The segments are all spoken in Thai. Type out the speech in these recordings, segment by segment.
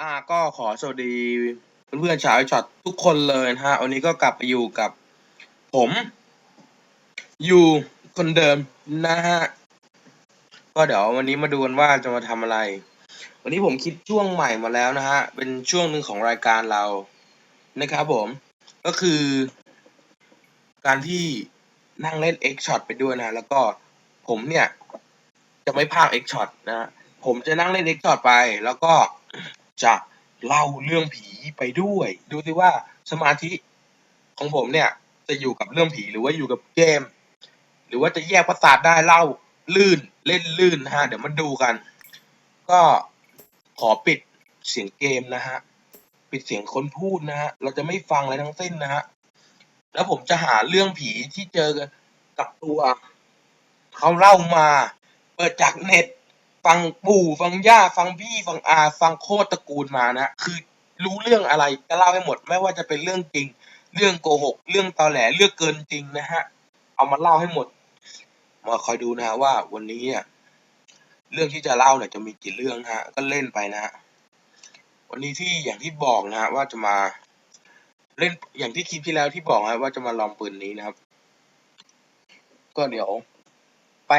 อ่าก็ขอสวัสดีเพื่อนๆชาวไอช็อตทุกคนเลยนะฮะวันนี้ก็กลับไปอยู่กับผม อยู่คนเดิมนะฮะก็เดี๋ยววันนี้มาดูกันว่าจะมาทำอะไร วันนี้ผมคิดช่วงใหม่มาแล้วนะฮะเป็นช่วงหนึ่งของรายการเรานะครับผมก็คือ การที่นั่งเล่น X shot ไปด้วยนะแล้วก็ผมเนี่ย จะไม่พาก X shot นะฮะผมจะนั่งเล่น X shot ไปแล้วก็ จะเล่าเรื่องผีไปด้วย ดูสิว่าสมาธิของผมเนี่ย จะอยู่กับเรื่องผีหรือว่าอยู่กับเกม หรือว่าจะแยกประสาทได้เล่าลื่นเล่นลื่นนะฮะ เดี๋ยวมาดูกัน ก็ขอปิดเสียงเกมนะฮะ ปิดเสียงคนพูดนะฮะ เราจะไม่ฟังอะไรทั้งสิ้นนะฮะ แล้วผมจะหาเรื่องผีที่เจอกับตัว เขาเล่ามา เปิดจากเน็ต ฟังปู่ฟังย่าฟังพี่ฟังอาฟังโคตรตระกูลมานะคือรู้เรื่องอะไรก็เล่าให้หมด ไม่ว่าจะเป็นเรื่องจริง เรื่องโกหก เรื่องตอแหลเรื่องเกินจริงนะฮะ เอามาเล่าให้หมด มาคอยดูนะฮะว่าวันนี้เนี่ยเรื่องที่จะเล่าเนี่ยจะมีกี่เรื่องฮะ ก็เล่นไปนะฮะวันนี้ที่อย่างที่บอกนะฮะว่าจะมาเล่นอย่างที่คลิปที่แล้วที่บอกฮะว่าจะมาลองปืนนี้นะครับ ก็เดี๋ยวไป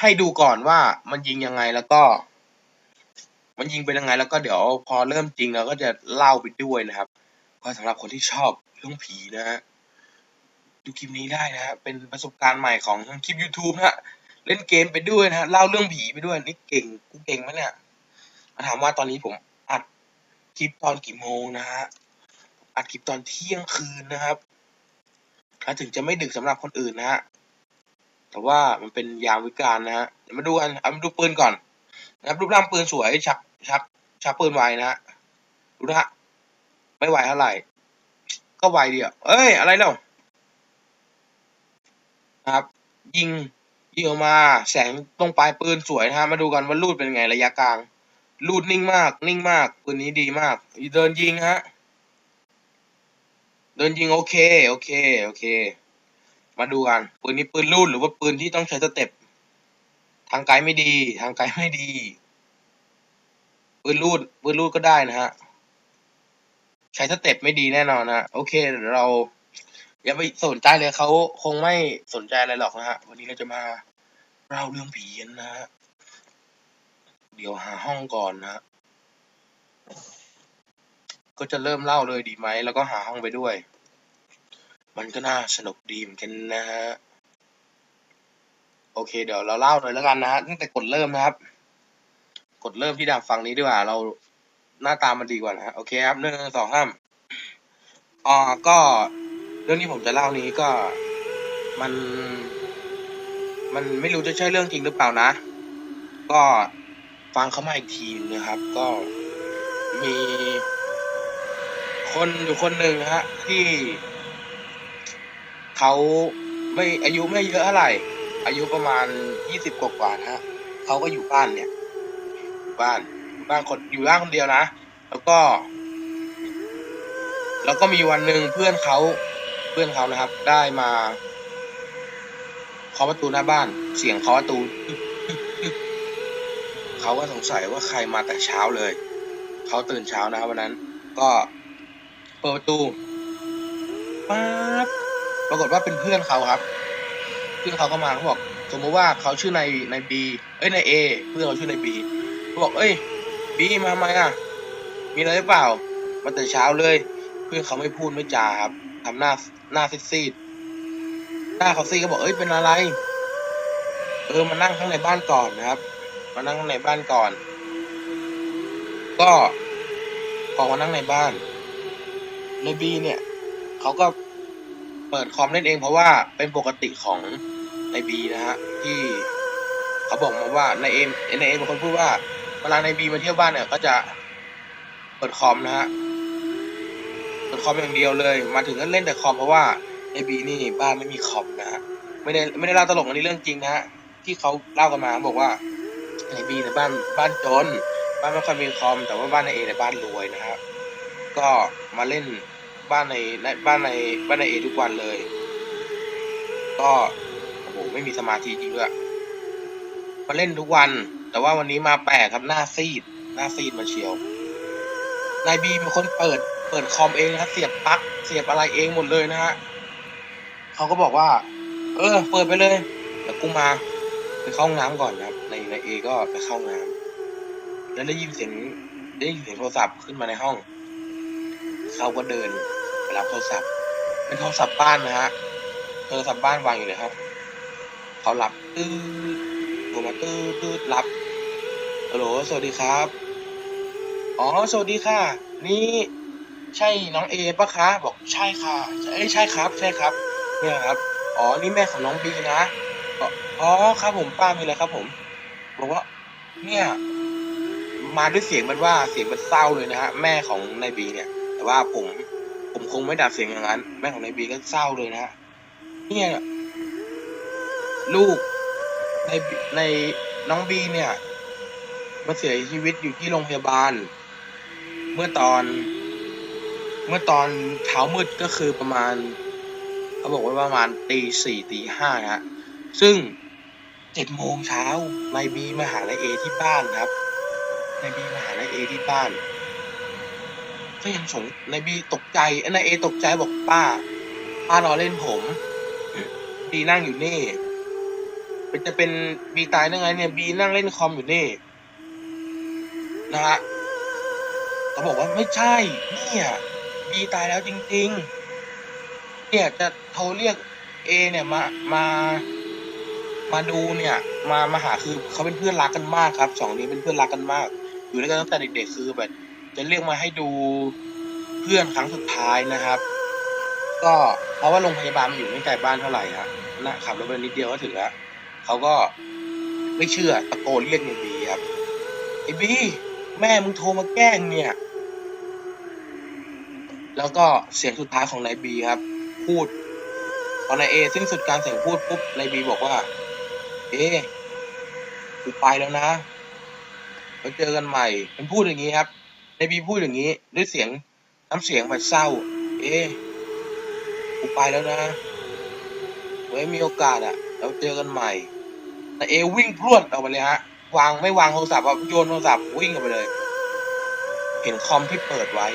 ให้ดูก่อนว่ามันยิงยังไงแล้วก็ มันยิงเป็นยังไงแล้วก็เดี๋ยวพอเริ่มจริงเราก็จะเล่าไปด้วยนะครับ ก็สำหรับคนที่ชอบเรื่องผีนะฮะดูคลิปนี้ได้นะฮะเป็นประสบการณ์ใหม่ของคลิป YouTube นะฮะเล่นเกมไปด้วยนะฮะเล่าเรื่องผีไปด้วยนี่เก่งกูเก่งไหมเนี่ยมาถามว่าตอนนี้ผมอัดคลิปตอนกี่โมงนะฮะอัดคลิปตอนเที่ยงคืนนะครับถ้าถึงจะไม่ดึกสำหรับคนอื่นนะฮะ แต่ว่ามันเป็นยามวิการนะฮะเดี๋ยวมาดูกันเอามาดูปืนก่อนนะครับรูปร่างปืนสวยชักชักชักปืนไวนะฮะดูนะฮะไม่ไวเท่าไหร่ ก็ไวเดียวเอ้ย อะไรเนานะครับ ยิงยิงออกมาแสงตรงปลายปืนสวยนะฮะมาดูกันว่าลูดเป็นไงระยะกลางลูดนิ่งมาก นิ่งมากปืนนี้ดีมาก เดินยิงฮะ เดินยิงโอเค โอเค โอเค มาดูกัน ปืนนี้ปืนลูดหรือว่าปืนที่ต้องใช้สเต็ป ทางไกลไม่ดี ทางไกลไม่ดี ปืนลูด ปืนลูดก็ได้นะฮะ ใช้สเต็ปไม่ดีแน่นอนนะโอเคเดี๋ยวเรา อย่าไปสนใจเลยเขาคงไม่สนใจอะไรหรอกนะฮะ วันนี้เราจะมาเล่าเรื่องผีกันนะฮะ เดี๋ยวหาห้องก่อนนะ ก็จะเริ่มเล่าเลยดีไหม แล้วก็หาห้องไปด้วย มันก็น่าสนุกดีเหมือนกันนะฮะ โอเค เดี๋ยวเราเล่าเลยแล้วกันนะฮะ ตั้งแต่กดเริ่มนะครับ กดเริ่มที่ดาบฟังนี้ดีกว่า เราหน้าตามันดีกว่านะฮะ โอเคครับหนึ่งสองห้ามอ่าก็เรื่องที่ผมจะเล่านี้ก็มัน มันไม่รู้จะใช่เรื่องจริงหรือเปล่านะ ก็ฟังเขามาอีกทีนะครับ ก็มี คนอยู่คนหนึ่งฮะ ที่ เขาไม่อายุไม่เยอะเท่าไหร่ อายุประมาณยี่สิบกว่าๆนะฮะเขาก็อยู่บ้านเนี่ยบ้านอยู่บ้านคนอยู่บ้านคนเดียวนะ แล้วก็ แล้วก็มีวันหนึ่งเพื่อนเขาเพื่อนเขานะครับ ได้มาเคาะประตูหน้าบ้าน เสียงเคาะประตูเขาก็สงสัยว่าใครมาแต่เช้าเลยเขาตื่นเช้านะครับวันนั้น ก็เปิดประตูป๊าบ ปรากฏว่าเป็นเพื่อนเขาครับ เพื่อนเขาก็มาเขาบอก สมมติว่าเขาชื่อในายนบีเอ้ยในเอเพื่อนเขาชื่อในบีเขาบอก เอ้ยบีมาไหมอะ มีอะไรหรือเปล่า มาแต่เช้าเลย เพื่อนเขาไม่พูดไม่จาครับทำหน้าหน้าซีดๆหน้าเขาซีดก็บอกเอ้ยเป็นอะไร เออมานั่งข้างในบ้านก่อนนะครับ มานั่งข้างในบ้านก่อน ก็พอมานั่งในบ้านในบีเนี่ยเขาก็ เปิดคอมเล่นเองเพราะว่าเป็นปกติของในบีนะฮะที่เขาบอกมาว่าในเอ็มในเอ็มเป็นคนพูดว่าเวลาในบีมาเที่ยวบ้านเนี่ยก็จะเปิดคอมนะฮะเปิดคอมอย่างเดียวเลย มาถึงก็เล่นแต่คอมเพราะว่าในบีนี่บ้านไม่มีคอมนะฮะไม่ได้ไม่ได้เล่าตลกอันนี้เรื่องจริงนะฮะที่เขาเล่ากันมาบอกว่าในบีในยบ้านบ้านจน บ้านไม่ค่อยมีคอมแต่ว่าบ้านในเอในยบ้านรวยนะครับก็มาเล่น บ้านในในบ้านในบ้านในเอทุกวันเลย ก็โอ้โหไม่มีสมาธิจริงด้วยมาเล่นทุกวัน แต่ว่าวันนี้มาแปลกครับหน้าซีด หน้าซีดมาเชียวนายบีเป็นคนเปิด เปิดคอมเองนะเสียบปลั๊กเสียบอะไรเองหมดเลยนะฮะเขาก็บอกว่า เออ เปิดไปเลยเดี๋ยวกูมาไปเข้าห้องน้ำก่อนนะครับ ในในเอก็ไปเข้าห้องน้ำแล้วได้ยินเสียงได้ยินเสียงโทรศัพท์ขึ้นมาในห้อง เขาก็เดิน ไปรับโทรศัพท์ เป็นโทรศัพท์บ้านนะฮะ โทรศัพท์บ้านวางอยู่ในห้องเขารับตื้อโทรมาตื้อตื้อรับฮัลโหลสวัสดีครับ อ๋อ สวัสดีค่ะ นี่ใช่น้องเอปะคะ บอกใช่ค่ะ เอ้ยใช่ครับ ใช่ครับ เนี่ยครับ อ๋อ นี่แม่ของน้องบีนะอกอ๋อ ครับผมป้ามีอะไรครับผม บอกว่า เนี่ย มาด้วยเสียงมันว่าเสียงมันเศร้าเลยนะฮะ แม่ของนายบีเนี่ย แต่ว่าผม ผมคงไม่ดัดเสียงอย่างนั้น แม่ของนายบีก็เศร้าเลยนะฮะเนี่ยลูกในในน้องบีเนี่ยมาเสียชีวิตอยู่ที่โรงพยาบาล เมื่อตอน เมื่อตอนเช้ามืดก็คือประมาณเขาบอกว่าประมาณตีสี่ตีห้านะฮะซึ่งเจ็ดโมงเช้านายบีมาหานายเอที่บ้านครับนายบีมาหานายเอที่บ้าน ก็ยังสงนายบีตกใจอ้ยนายเอตกใจบอกป้า ป้ารอเล่นผมบีนั่งอยู่นี่เป็นจะเป็นบีตายได้ไง เนี่ยบีนั่งเล่นคอมอยู่นี่ นะฮะเขาบอกว่าไม่ใช่ เนี่ยบีตายแล้วจริง ๆ เนี่ยจะโทรเรียกเอเนี่ยมามามาดูเนี่ย มามาหาคือเขาเป็นเพื่อนรักกันมากครับสองนี้เป็นเพื่อนรักกันมาก อยู่ด้วยกันตั้งแต่เด็กๆคือแบบ จะเรียกมาให้ดูเพื่อนครั้งสุดท้ายนะครับ ก็เพราะว่าโรงพยาบาลมันอยู่ไม่ไกลบ้านเท่าไหร่ครับนะขับรถไปนิดเดียวก็ถึงแล้วเขาก็ไม่เชื่อตะโกนเรียกในบีครับไอ้บีแม่มึงโทรมาแกล้งเนี่ย แล้วก็เสียงสุดท้ายของนายบีครับ พูดพอนายเอสิ้นสุดการเสียงพูดปุ๊บนายบีบอกว่า เอ๊กูไปแล้วนะไว้เจอกันใหม่มันพูดอย่างนี้ครับ นายบีพูดอย่างนี้ด้วยเสียงน้ำเสียงแบบเศร้า เอ๊กูไปแล้วนะ ไว้มีโอกาสอะเราเจอกันใหม่นายเอวิ่งพรวดออกไปเลยฮะ วางไม่วางโทรศัพท์อะโยนโทรศัพท์วิ่งออกไปเลย เห็นคอมที่เปิดไว้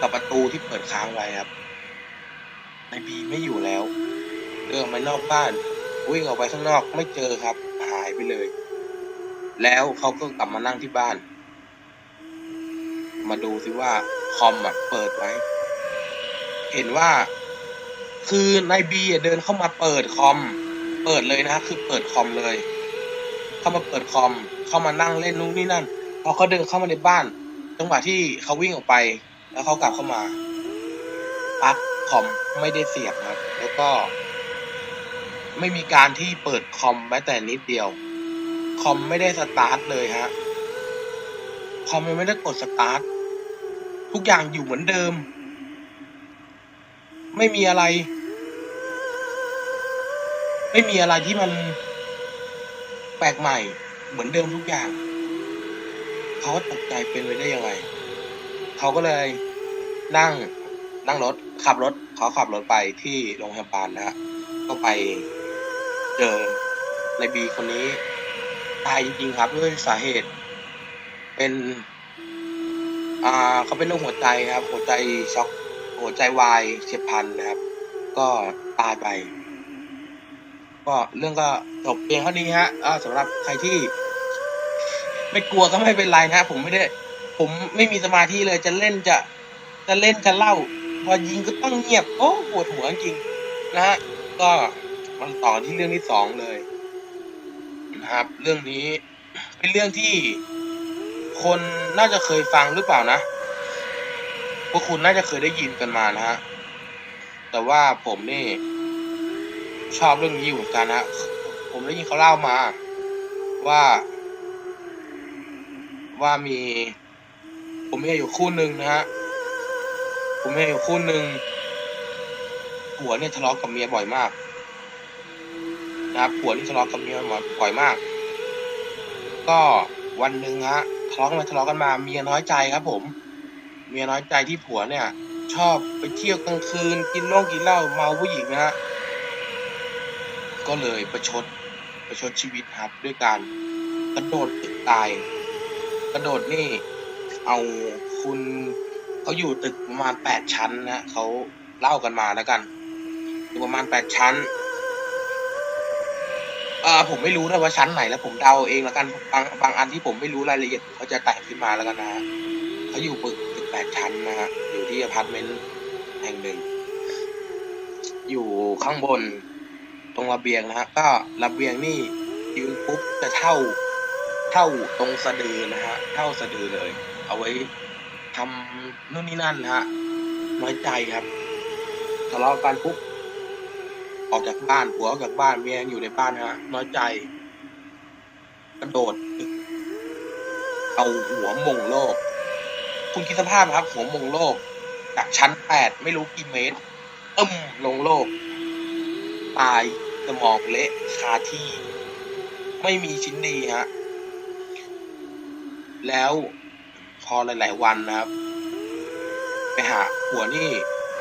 กับประตูที่เปิดค้างไว้ครับนายบีไม่อยู่แล้ว เดินไปนอกบ้าน วิ่งออกไปข้างนอกไม่เจอครับ หายไปเลย แล้วเขาก็กลับมานั่งที่บ้าน มาดูซิว่าคอมอะเปิดไว้ เห็นว่าคือนายบีเดินเข้ามาเปิดคอม เปิดเลยนะคือเปิดคอมเลย เข้ามาเปิดคอม เข้ามานั่งเล่นนู่นนี่นั่นพอเขาเดินเข้ามาในบ้านจังหวะที่เขาวิ่งออกไป แล้วเขากลับเข้ามาปลั๊กคอมไม่ได้เสียบครับ แล้วก็ ไม่มีการที่เปิดคอมแม้แต่นิดเดียว คอมไม่ได้สตาร์ทเลยฮะคอมยังไม่ได้กดสตาร์ท ทุกอย่างอยู่เหมือนเดิม ไม่มีอะไร ไม่มีอะไรที่มันแปลกใหม่ เหมือนเดิมทุกอย่าง เขาตกใจเป็นไปได้ยังไงเขาก็เลยนั่งนั่งรถขับรถเขาขับรถไปที่โรงพยาบาลนะฮะก็ไปเจอในบีคนนี้ ตายจริงๆครับด้วยสาเหตุเป็น อ่าเขาเป็นโรคหัวใจครับ หัวใจช็อกหัวใจวายเฉียบพลันนะครับ ก็ตายไป ก็เรื่องก็จบเพียงเท่านี้ฮะอ่าสำหรับใครที่ ไม่กลัวก็ไม่เป็นไรนะผมไม่ได้ ผมไม่มีสมาธิเลยจะเล่นจะ จะเล่นจะเล่า พอยิงก็ต้องเงียบโอ้ปวดหัวจริงนะฮะก็มันต่อที่เรื่องที่สองเลยนะครับ เรื่องนี้เป็นเรื่องที่ คนน่าจะเคยฟังหรือเปล่านะ พวกคุณน่าจะเคยได้ยินกันมานะฮะ แต่ว่าผมนี่ ชอบเรื่องนี้เหมือนกันนะผมได้ยินเขาเล่ามา ว่า ว่ามี ผมมีอยู่คู่หนึ่งนะฮะ ผมมีอยู่คู่หนึ่งผัวเนี่ยทะเลาะกับเมียบ่อยมากนะครับผัวนี่ทะเลาะกับเมียบ่อยมาก ก็วันหนึ่งฮะ ทะเลาะกันมาทะเลาะกันมาเมียน้อยใจครับ ผม เมียน้อยใจที่ผัวเนี่ย ชอบไปเที่ยวกลางคืน กินเหล้ากินเหล้าเมาผู้หญิงนะฮะก็เลยประชดประชดชีวิตครับ ด้วยการกระโดดตึกตาย กระโดดนี่ เอาคุณเขาอยู่ตึกประมาณแปดชั้นนะเขาเล่ากันมาแล้วกันอยู่ประมาณแปดชั้น อ่าผมไม่รู้นะว่าชั้นไหนแล้วผมเดาเองแล้วกันบางบางอันที่ผมไม่รู้รายละเอียดเขาจะแต่งขึ้นมาแล้วกันนะฮะเขาอยู่ตึกตึกแปดชั้นนะฮะอยู่ที่อพาร์ตเมนต์แห่งหนึ่ง อยู่ข้างบนตรงระเบียงนะฮะก็ระเบียงนี่ยืนปุ๊บจะเท่าเท่าตรงสะดือนะฮะเท่าสะดือเลย เอาไว้ทำนู่นนี่นั่นนะฮะน้อยใจครับทะเลาะกันปุ๊บ ออกจากบ้านผัวออกจากบ้านเมียยังอยู่ในบ้านนะฮะน้อยใจ กระโดด เอาหัวมงโลก คุณคิดสภาพครับ หัวมงโลกจากชั้นแปดไม่รู้กี่เมตรอึ้มลงโลก ตายสมองเละคาที่ ไม่มีชิ้นดีฮะ แล้วพอหลาย ๆ วันนะครับ ไปหาหัวนี่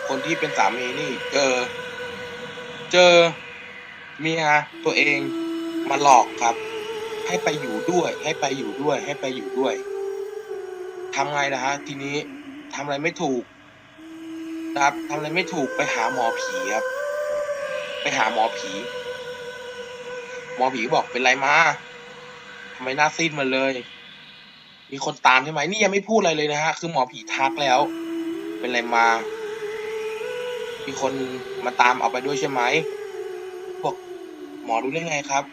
คนที่เป็นสามีนี่เจอ เจอเมียตัวเองมาหลอกครับ ให้ไปอยู่ด้วย ให้ไปอยู่ด้วย ให้ไปอยู่ด้วยทำไงล่ะฮะ ทีนี้ทำอะไรไม่ถูกนะครับทำอะไรไม่ถูกไปหาหมอผีครับ ไปหาหมอผี หมอผีบอกเป็นไรมาทำไมหน้าซีดมาเลย มีคนตามใช่ไหมนี่ยังไม่พูดอะไรเลยนะฮะ คือหมอผีทักแล้ว เป็นไรมา มีคนมาตามเอาไปด้วยใช่ไหมบอกหมอรู้ได้ไงครับ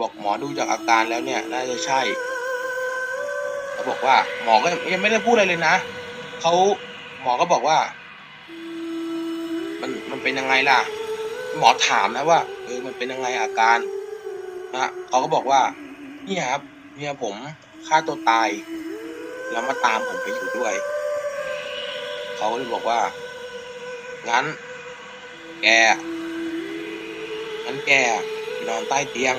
บอกหมอดูจากอาการแล้วเนี่ย น่าจะใช่เขาบอกว่า หมอก็ยังไม่ได้พูดอะไรเลยนะเขาหมอก็บอกว่า มันมันเป็นยังไงล่ะ หมอถามนะว่าเออมันเป็นยังไงอาการนะเขาก็บอกว่านี่ครับเนี่ยผมฆ่าตัวตาย แล้วมาตามผมไปอยู่ด้วย เขาก็เลยบอกว่า งั้น แกงั้นแกนอนใต้เตียง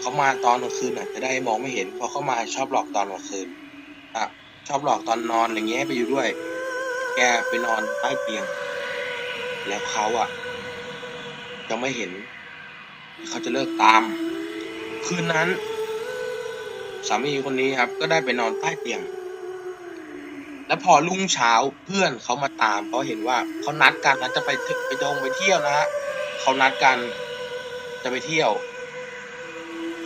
เขามาตอนกลางคืนน่ะ จะได้มองไม่เห็นเพราะเขามาชอบหลอกตอนกลางคืนอะชอบหลอกตอนนอนอะไรเงี้ยไปอยู่ด้วย แกไปนอนใต้เตียง แล้วเขาอะ จะไม่เห็น เขาจะเลิกตาม คืนนั้น สามีคนนี้ครับ ก็ได้ไปนอนใต้เตียง แล้วพอรุ่งเช้าเพื่อนเขามาตามเพราะเห็นว่าเขานัดกันนะจะไปไปดงไปเที่ยวนะฮะเขานัดกันจะไปเที่ยว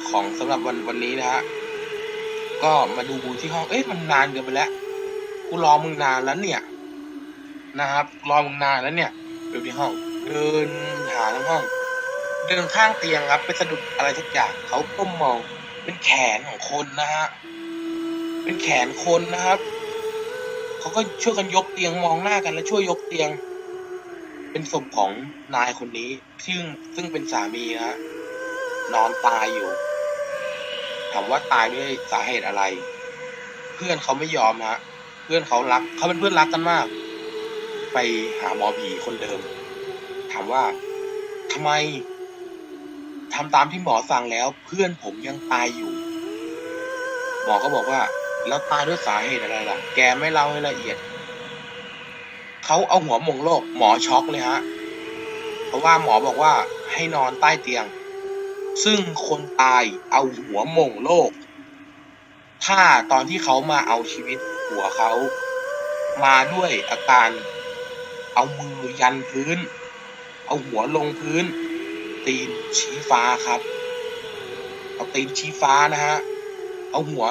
ของสำหรับวันวันนี้นะฮะก็มาดูที่ห้องเอ๊ะมันนานเกินไปแล้วกูรอมึงนานแล้วเนี่ย นะครับรอมึงนานแล้วเนี่ยดูที่ห้อง เดินหาทั้งห้องเดินข้างเตียงครับไปสะดุดอะไรสักอย่างเขาก้มมองเป็นแขนของคนนะฮะเป็นแขนคนนะครับ เขาก็ช่วยกันยกเตียงมองหน้ากันแล้วช่วยยกเตียง เป็นศพของนายคนนี้ ซึ่งซึ่งเป็นสามีนะฮะนอนตายอยู่ถามว่าตายด้วยสาเหตุอะไร เพื่อนเขาไม่ยอมฮะเพื่อนเขารักเขาเป็นเพื่อนรักกันมาก ไปหาหมอผีคนเดิม ถามว่าทำไมทำตามที่หมอสั่งแล้ว เพื่อนผมยังตายอยู่ หมอก็บอกว่า แล้วตายด้วยสาเหตุอะไรล่ะ แกไม่เล่าให้ละเอียด เขาเอาหัวมงโลก หมอช็อกเลยฮะ เพราะว่าหมอบอกว่าให้นอนใต้เตียง ซึ่งคนตายเอาหัวมงโลก ถ้าตอนที่เขามาเอาชีวิตหัวเขา มาด้วยอาการ เอามือยันพื้น เอาหัวลงพื้น ตีนชี้ฟ้าครับ เอาตีนชี้ฟ้านะฮะ เอาหัว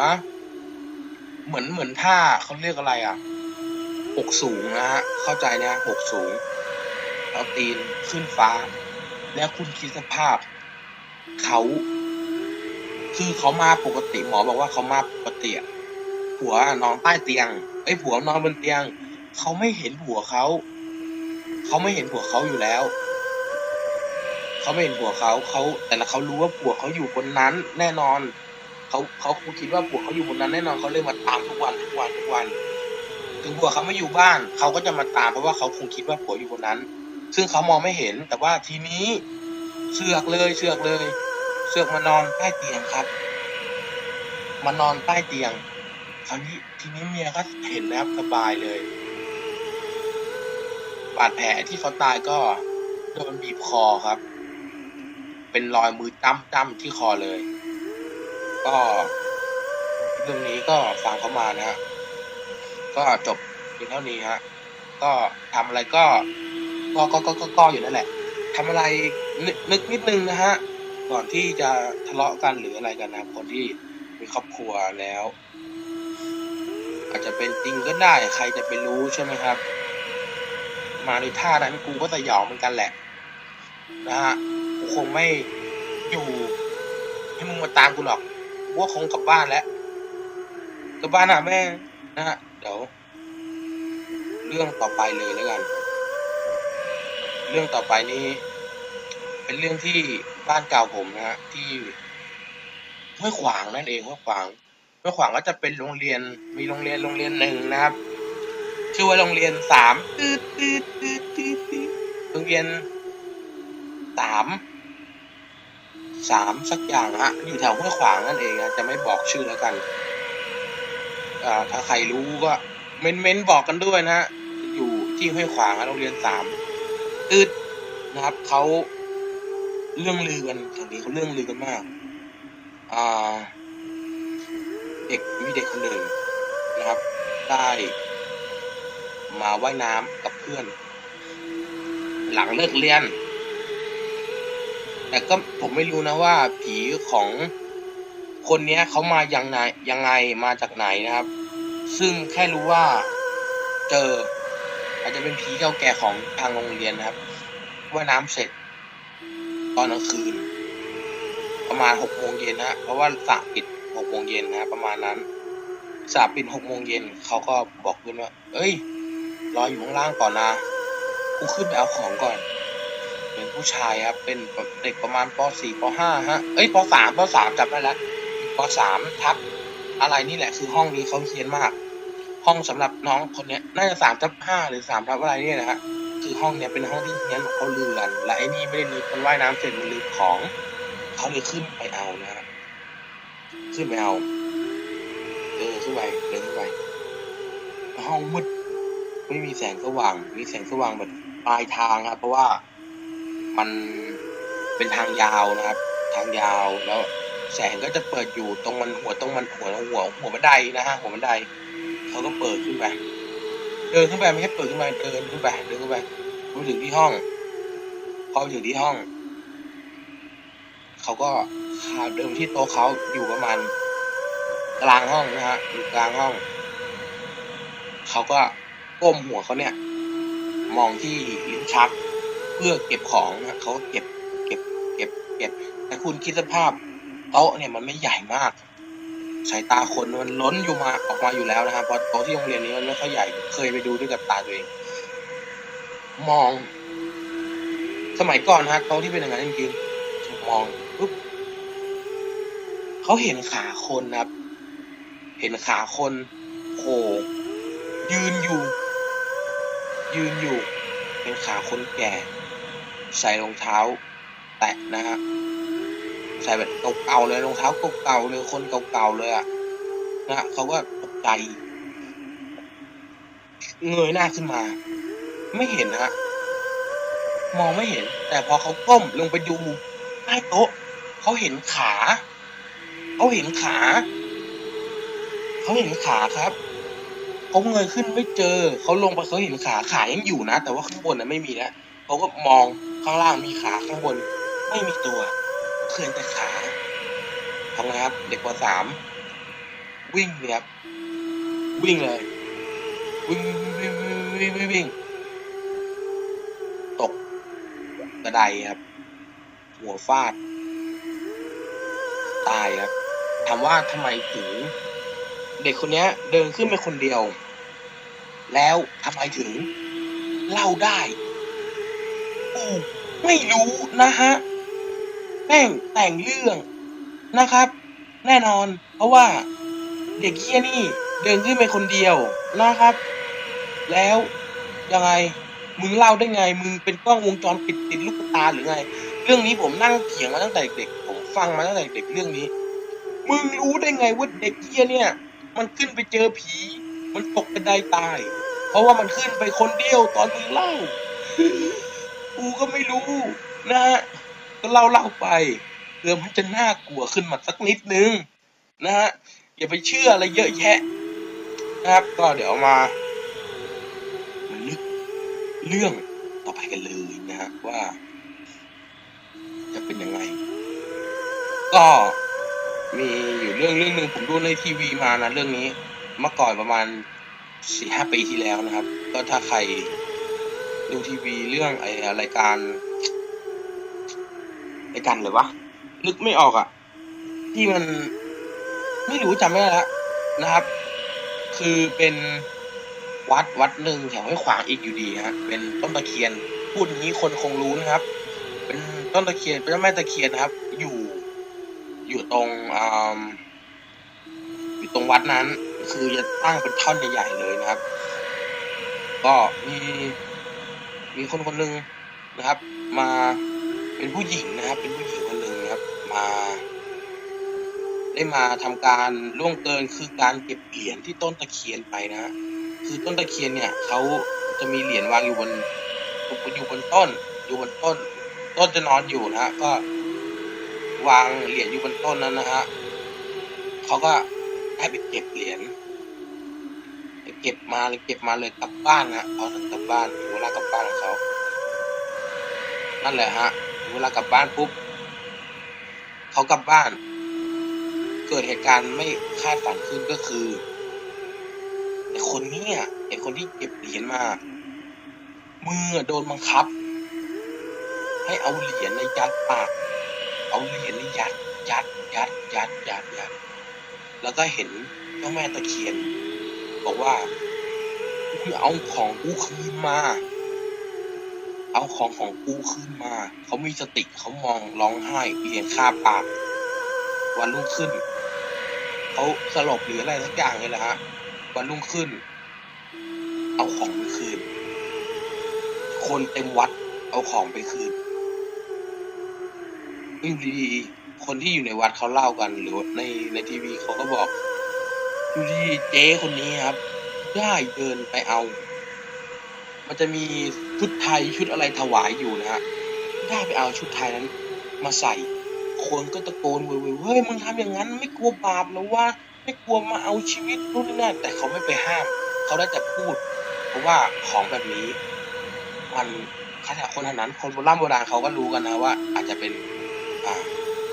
เหมือนเหมือนท่าเขาเรียกอะไรอะหกสูงนะฮะเข้าใจนะหกสูงเอาตีนขึ้นฟ้า แล้วคุณคิดสภาพเขาคือเขามาปกติหมอบอกว่าเขามาปกติอะผัวนอนใต้เตียงไอ้ผัวนอนบนเตียง เขาไม่เห็นผัวเขาเขาไม่เห็นผัวเขาอยู่แล้วเขาไม่เห็นผัวเขาเขาแต่ละเขารู้ว่าผัวเขาอยู่บนนั้นแน่นอน เขาเขาคงคิดว่าผัวเขาอยู่บนนั้นแน่นอนเขาเลยมาตามทุกวันทุกวันทุกวัน ถึงผัวเขาไม่อยู่บ้าน เขาก็จะมาตามเพราะว่าเขาคงคิดว่าผัวอยู่บนนั้น ซึ่งเขามองไม่เห็น แต่ว่าทีนี้เสือกเลยเสือกเลย เสือกมานอนใต้เตียงครับ มานอนใต้เตียง คราวนี้ทีนี้เมียก็เห็นแล้วสบายเลย บาดแผลที่เขาตายก็โดนบีบคอครับ เป็นรอยมือจ้ำจ้ำที่คอเลย ก็เรื่องนี้ก็ฟังเขามานะฮะก็จบเพียงเท่านี้ฮะก็ทำอะไรก็ก็ก็ก็ก็อยู่นั่นแหละทำอะไรนึกนิดนึงนะฮะก่อนที่จะทะเลาะกันหรืออะไรกันนะคนที่มีครอบครัวแล้ว อาจจะเป็นจริงก็ได้ใครจะไปรู้ใช่ไหมครับ มาในท่านั้นกูก็สยองเหมือนกันแหละ นะฮะกูคงไม่อยู่ให้มึงมาตามกูหรอก ว่าคงกลับบ้านแล้วกลับบ้านหาแม่นะฮะเดี๋ยว เรื่องต่อไปเลยแล้วกัน เรื่องต่อไปนี้ เป็นเรื่องที่บ้านเก่าผมนะฮะที่ห้วยขวางนั่นเองห้วยขวางห้วยขวางก็จะเป็นโรงเรียนมีโรงเรียนโรงเรียนหนึ่งนะครับ ชื่อว่าโรงเรียนสามตืดตืดตืดตืดโรงเรียนสาม สามสักอย่างฮะอยู่แถวห้วยขวางนั่นเองนะจะไม่บอกชื่อแล้วกันอ่าถ้าใครรู้ก็เม้นเม้นบอกกันด้วยนะฮะอยู่ที่ห้วยขวางนะโรงเรียนสามตืดนะครับเขาเรื่องลือกันแถวนี้เขาเรื่องลือกันมากอ่าเด็กมีเด็กคนหนึ่งนะครับ ได้มาว่ายน้ำกับเพื่อน หลังเลิกเรียน แต่ก็ผมไม่รู้นะว่าผีของคนเนี้ยเขามายังไงยังไงมาจากไหนนะครับ ซึ่งแค่รู้ว่าเจอ อาจจะเป็นผีเก่าแก่ของทางโรงเรียนนะครับ ว่าน้ำเสร็จ ตอนกลางคืน ประมาณหกโมงเย็นนะเพราะว่าสระปิดหกโมงเย็นนะฮะประมาณนั้นสระปิดหกโมงเย็นเขาก็บอกเพื่อนว่า เอ้ย รออยู่ข้างล่างก่อนนะกูขึ้นไปเอาของก่อน เป็นผู้ชายครับ เป็นเด็กประมาณป .4 ป .5 ฮะ เอ้ยป .3 ป .3 จำได้แล้วป .3 ทับอะไรนี่แหละคือห้องนี้เขาเฮียนมาก ห้องสำหรับน้องคนเนี้ยน่าจะสามทับห้าหรือสามทับอะไรเนี่ยนะฮะคือห้องเนี้ยเป็นห้องที่เฮียนเขาลือกันและไอ้นี่ไม่ได้ลือมันว่ายน้ำเสร็จมันลือของเขาเลยขึ้นไปเอานะฮะขึ้นไปเอาเดินขึ้นไปเดินขึ้นไปห้องมืดไม่มีแสงสว่าง มีแสงสว่างแบบปลายทางครับเพราะว่า มันเป็นทางยาวนะครับ ทางยาวแล้วแสงก็จะเปิดอยู่ตรงมันหัวตรงมันหัวหัวหัวบันไดนะฮะหัวบันไดเขาก็เปิดขึ้นไปเดินขึ้นไปไม่ใช่เปิดขึ้นไปเดินขึ้นไปเดินขึ้นไปมาถึงที่ห้อง พอไปถึงที่ห้องเขาก็ขาเดินที่โต๊ะเขาอยู่ประมาณกลางห้องนะฮะอยู่กลางห้องเขาก็ก้มหัวเขาเนี่ย มองที่ลิ้นชัก พื่อเก็บของนะเขาเก็บเก็บเก็บเก็บแต่คุณคิดสภาพโต๊ะเนี่ยมันไม่ใหญ่มากสายตาคนมันล้นอยู่มาออกมาอยู่แล้วนะครับพราะโต๊ะที่โรงเรียนนี้มันไม่ค่อยใหญ่เคยไปดูด้วยกับตาตัวเองมอง สมัยก่อนฮะโต๊ะที่เป็นอย่างนั้นจริงๆมองปุ๊บเขาเห็นขาคนครับ เห็นขาคนโผล่ยืนอยู่ ยืนอยู่ เป็นขาคนแก่ ใส่รองเท้า แตะนะฮะใส่แบบเก่าๆเลยรองเท้าเก่าๆเลยคนเก่าๆเลยอะนะฮะเขาก็ตกใจ เงยหน้าขึ้นมา ไม่เห็นฮะมองไม่เห็น แต่พอเขาก้มลงไปดูใต้โต๊ะเขาเห็นขาเขาเห็นขาเขาเห็นขาครับเขาเงยขึ้นไม่เจอเขาลงไปเขาเห็นขาขายังอยู่นะ แต่ว่าข้างบนน่ะไม่มีแล้วเขาก็มอง ข้างล่างมีขาข้างบนไม่มีตัวเคยแต่ขาทำไงครับ เด็กปสามวิ่งเลยครับวิ่งเลย วิ่งวิ่งวิ่งวิ่งวิ่งตกกระไดครับ หัวฟาด ตายครับถามว่าทำไมถึงเด็กคนนี้เดินขึ้นไปคนเดียว แล้วทำไมถึงเล่าได้ ไม่รู้นะฮะแม่งแต่งเรื่องนะครับ แน่นอน เพราะว่าเด็กเฮียนี่เดินขึ้นไปคนเดียวนะครับ แล้วยังไงมึงเล่าได้ไง มึงเป็นกล้องวงจรปิดติดลูกตาหรือไง เรื่องนี้ผมนั่งเถียงมาตั้งแต่เด็กผมฟังมาตั้งแต่เด็กเรื่องนี้ มึงรู้ได้ไงว่าเด็กเฮียเนี่ย มันขึ้นไปเจอผี มันตกกระไดตาย เพราะว่ามันขึ้นไปคนเดียวตอนมึงเล่า กูก็ไม่รู้นะฮะก็เล่าเล่าไปเพื่อมันจะน่ากลัวขึ้นมาสักนิดนึงนะฮะอย่าไปเชื่ออะไรเยอะแยะนะครับก็เดี๋ยวมามาลึกเรื่องต่อไปกันเลยนะฮะว่า จะเป็นยังไง ก็มีอยู่เรื่องเรื่องหนึ่งผมดูในทีวีมานะเรื่องนี้เมื่อก่อนประมาณสี่ห้าปีที่แล้วนะครับ ก็ถ้าใคร ดูทีวีเรื่องไอ้รายการรายการเลยวะนึกไม่ออกอะ่ะ ที่มันไม่รู้จำไม่ได้แล้วนะครับ คือเป็นวัดวัดหนึ่งแถวให้ขวางอีกอยู่ดีฮะเป็นต้นตะเคียนพูดอย่างนี้คนคงรู้นะครับ เป็นต้นตะเคียนเป็นแม่ตะเคียนนะครับ อยู่ อยู่ตรงอ่าอยู่ตรงวัดนั้น คือจะตั้งเป็นท่อนใหญ่ๆเลยนะครับ ก็มี มีคนคนหนึ่งนะครับ มาเป็นผู้หญิงนะครับ เป็นผู้หญิงคนหนึ่งนะครับ มา ได้มาทำการล่วงเกินคือการเก็บเหรียญที่ต้นตะเคียนไปนะฮะคือต้นตะเคียนเนี่ยเขาจะมีเหรียญวางอยู่บนอยู่บนต้น อยู่บนต้น ต้นจะนอนอยู่นะฮะก็วางเหรียญอยู่บนต้นนั้นนะฮะเขาก็ให้ไปเก็บเหรียญ เก็บมาเลยเก็บมาเลยกลับบ้านนะเอาถึงกลับบ้านถึงเวลากลับบ้านของเขานั่นแหละฮะถึงเวลากลับบ้านปุ๊บเขากลับบ้าน เกิดเหตุการณ์ไม่คาดฝันขึ้นก็คือไอ้คนนี้ยไอ้คนที่เก็บเหรียญมามือโดนบังคับ ให้เอาเหรียญในยัดปาก เอาเหรียญในยัดยัดยัดยัดยัดยัดแล้วก็เห็นเจ้าแม่ตะเคียน บอกว่ามึงเอาของกูคืนมา เอาของของกูคืนมา เขามีสติเขามองร้องไห้เหรียญคาปากวันรุ่งขึ้น เขาสลบหรืออะไรสักอย่างเลยแหละฮะวันรุ่งขึ้น เอาของไปคืน คนเต็มวัดเอาของไปคืนอยู่ดีๆคนที่อยู่ในวัดเขาเล่ากันหรือในในทีวีเขาก็บอก อยู่ดีๆเจ๊คนนี้ครับ ได้เดินไปเอา มันจะมีชุดไทยชุดอะไรถวายอยู่นะฮะ ได้ไปเอาชุดไทยนั้น มาใส่ คนก็ตะโกนเว้ยเฮ้ยมึงทำอย่างนั้น ไม่กลัวบาปหรอวะไม่กลัวมาเอาชีวิตนู่นนี่นั่นแต่เขาไม่ไปห้าม เขาได้แต่พูด เพราะว่าของแบบนี้ มันขนาดคนนั้นคนโบราณโบราณเขาก็รู้กันนะว่า อาจจะเป็น อ่า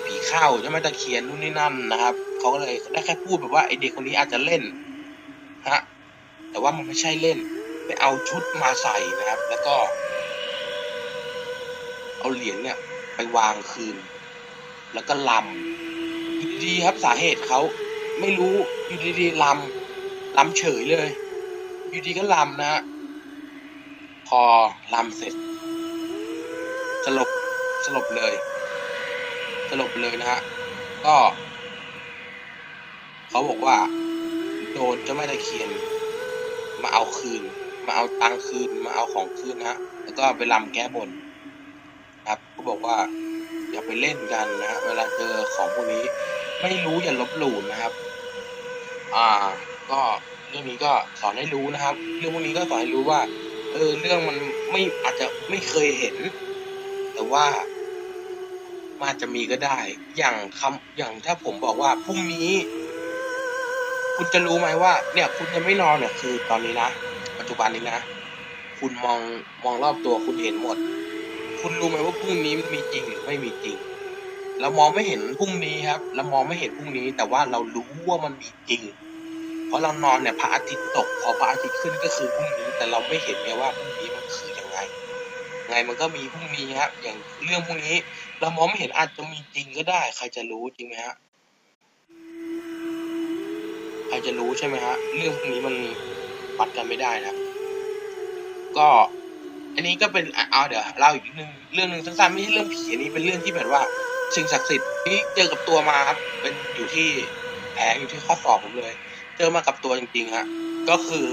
ผีเข้าใช่ไหมตะเคียนนู่นนี่นั่นนะครับ เขาก็เลยได้แค่พูดแบบว่าไอเด็กคนนี้อาจจะเล่นฮะแต่ว่ามันไม่ใช่เล่นไปเอาชุดมาใส่นะครับ แล้วก็ เอาเหรียญเนี่ย ไปวางคืน แล้วก็ลำอยู่ดีครับสาเหตุเขาไม่รู้อยู่ดีๆลำลำเฉยเลย อยู่ดีก็ลำนะฮะพอลำเสร็จสลบสลบเลยสลบเลยนะฮะก็ เขาบอกว่า โดนเจ้าแม่ตะเคียน มาเอาคืน มาเอาตังคืน มาเอาของคืนนะฮะแล้วก็ไปลำแก้บนครับเขาบอกว่า อย่าไปเล่นกันนะฮะเวลาเจอของพวกนี้ ไม่รู้อย่าลบหลู่นะครับ อ่า ก็เรื่องนี้ก็สอนให้รู้นะครับ เรื่องพวกนี้ก็สอนให้รู้ว่า เออเรื่องมันไม่อาจจะไม่เคยเห็น แต่ว่ามันอาจจะมีก็ได้ อย่างคำอย่างถ้าผมบอกว่าพรุ่งนี้ คุณจะรู้ไหมว่า เนี่ยคุณจะไม่นอนเนี่ยคือตอนนี้นะ ปัจจุบันนี้นะ คุณมองมองรอบตัวคุณเห็นหมด คุณรู้ไหมว่าพรุ่งนี้มันมีจริงหรือไม่มีจริง เรามองไม่เห็นพรุ่งนี้ครับเรามองไม่เห็นพรุ่งนี้ แต่ว่าเรารู้ว่ามันมีจริง เพราะเรานอนเนี่ยพระอาทิตย์ตก พอพระอาทิตย์ขึ้นก็คือพรุ่งนี้ แต่เราไม่เห็นไงว่าพรุ่งนี้มันคือยังไง ไงมันก็มีพรุ่งนี้ครับอย่างเรื่องพวกนี้ เรามองไม่เห็นอาจจะมีจริงก็ได้ ใครจะรู้จริงไหมฮะ ใครจะรู้ใช่ไหมฮะ เรื่องพวกนี้มันวัดกันไม่ได้นะก็อันนี้ก็เป็นอะเอาเดี๋ยวเล่าอีกนิดนึงเรื่องหนึ่งสั้นๆไม่ใช่เรื่องผีอันนี้เป็นเรื่องที่แบบว่าสิ่งศักดิ์สิทธิ์นี่เจอกับตัวมาครับเป็นอยู่ที่แผลอยู่ที่ข้อศอกผมเลย เจอมากับตัวจริงๆฮะก็คือ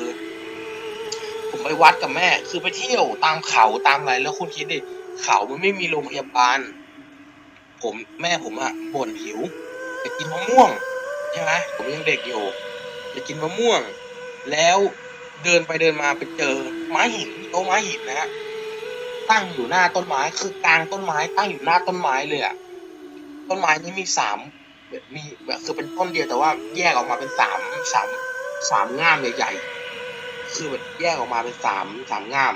ผมไปวัดกับแม่ คือไปเที่ยวตามเขาตามอะไรแล้วคุณคิดดิเขามันไม่มีโรงพยาบาล ผมแม่ผมอะบ่นหิวจะกินมะม่วง ใช่ไหมผมยังเด็กอยู่จะกินมะม่วง แล้วเดินไปเดินมาไปเจอไม้หินโต๊ะไม้หินนะฮะตั้งอยู่หน้าต้นไม้คือกลางต้นไม้ตั้งอยู่หน้าต้นไม้เลยอะต้นไม้นี้มีสามแบบมีแบบคือเป็นต้นเดียวแต่ว่าแยกออกมาเป็นสามสามสามง่ามใหญ่ๆคือแบบแยกออกมาเป็นสามสามง่าม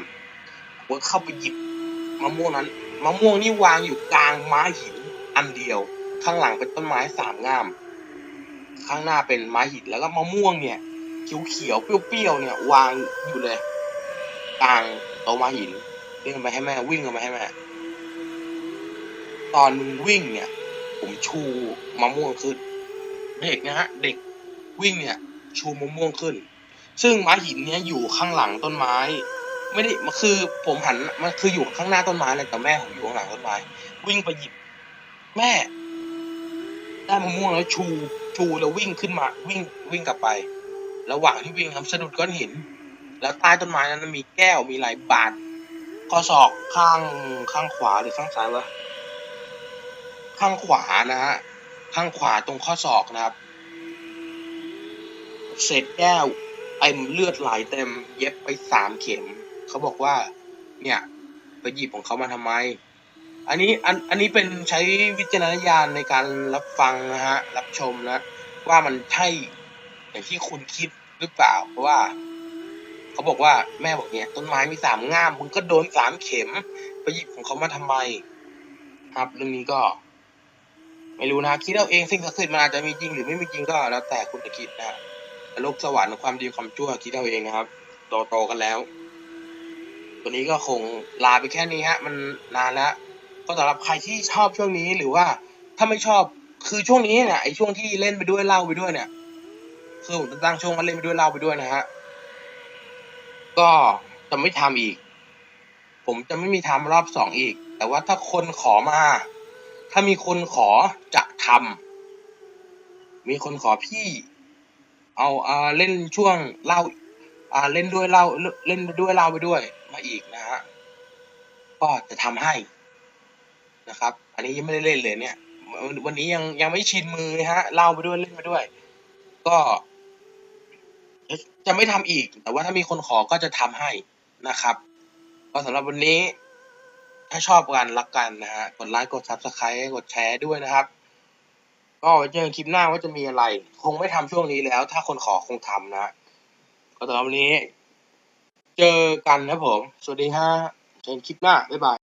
ผมก็เข้าไปหยิบมะม่วงนั้นมะม่วงนี่วางอยู่กลางไม้หินอันเดียว ข้างหลังเป็นต้นไม้สามง่าม ข้างหน้าเป็นไม้หินแล้วก็มะม่วงเนี่ยเขียวๆเปรี้ยวๆเนี่ย วางอยู่เลยกลางโต๊ะไม้หินวิ่งไปให้แม่วิ่งไปให้แม่ตอนวิ่งเนี่ย ผมชูมะม่วงขึ้น เด็กนะฮะ เด็กวิ่งเนี่ย ชูมะม่วงขึ้น ซึ่งไม้หินเนี่ยอยู่ข้างหลังต้นไม้ ไม่ได้มันคือผมหันมันคืออยู่ข้างหน้าต้นไม้เลยแต่แม่ผมอยู่ข้างหลังต้นไม้ วิ่งไปหยิบ แม่ ได้มะม่วงแล้วชู ชูแล้ววิ่งขึ้นมาวิ่งวิ่งกลับไป ระหว่างที่วิ่งครับสะดุดก้อนหิน แล้วใต้ต้นไม้นั้นมีแก้วมีหลายบาทข้อศอกข้างข้างขวาหรือข้างซ้ายวะข้างขวานะฮะข้างขวาตรงข้อศอกนะครับ เศษแก้วเต็มเลือดไหลเต็ม เย็บไปสามเข็มเขาบอกว่า เนี่ยไปหยิบของเขามาทำไม อันนี้อันอันนี้เป็นใช้วิจารณญาณในการรับฟังนะฮะ รับชมนะ ว่ามันใช่อย่างที่คุณคิดหรือเปล่า เพราะว่า เขาบอกว่าแม่บอกเนี่ยต้นไม้มีสามง่ามมึงก็โดนสามเข็มไปหยิบของเขามาทำไม ครับเรื่องนี้ก็ ไม่รู้นะคิดเอาเองสิ่งศักดิ์สิทธิ์มันอาจจะมีจริงหรือไม่มีจริงก็แล้วแต่คุณจะคิดนะฮะโลกสวรรค์ความดีความชั่วคิดเอาเองนะครับโตโตๆกันแล้ววันนี้ก็คงลาไปแค่นี้ฮะ มันนานแล้ว ก็สำหรับใครที่ชอบช่วงนี้หรือว่าถ้าไม่ชอบ คือช่วงนี้เนี่ยไอช่วงที่เล่นไปด้วยเล่าไปด้วยเนี่ยคือผมจะตั้งช่วงว่าเล่นไปด้วยเล่าไปด้วยนะฮะก็จะไม่ทำอีก ผมจะไม่มีทำรอบสองอีก แต่ว่าถ้าคนขอมา ถ้ามีคนขอจะทำมีคนขอพี่ เอาอ่าเล่นช่วงเล่าอ่าเล่นด้วยเล่าเล่นด้วยเล่าไปด้วยมาอีกนะฮะก็จะทำให้นะครับ อันนี้ยังไม่ได้เล่นเลยเนี่ย วันนี้ยังยังไม่ชินมือนะฮะเล่าไปด้วยเล่นไปด้วย ก็ จะไม่ทำอีก แต่ว่าถ้ามีคนขอก็จะทำให้นะครับ ก็สำหรับวันนี้ ถ้าชอบกันรักกันนะฮะกดไลค์กด subscribe กดแชร์ด้วยนะครับ ก็ไว้เจอกันคลิปหน้าว่าจะมีอะไร คงไม่ทำช่วงนี้แล้ว ถ้าคนขอคงทำนะ ก็สำหรับวันนี้ เจอกันนะผม สวัสดีฮะเจอกันคลิปหน้าบ๊ายบาย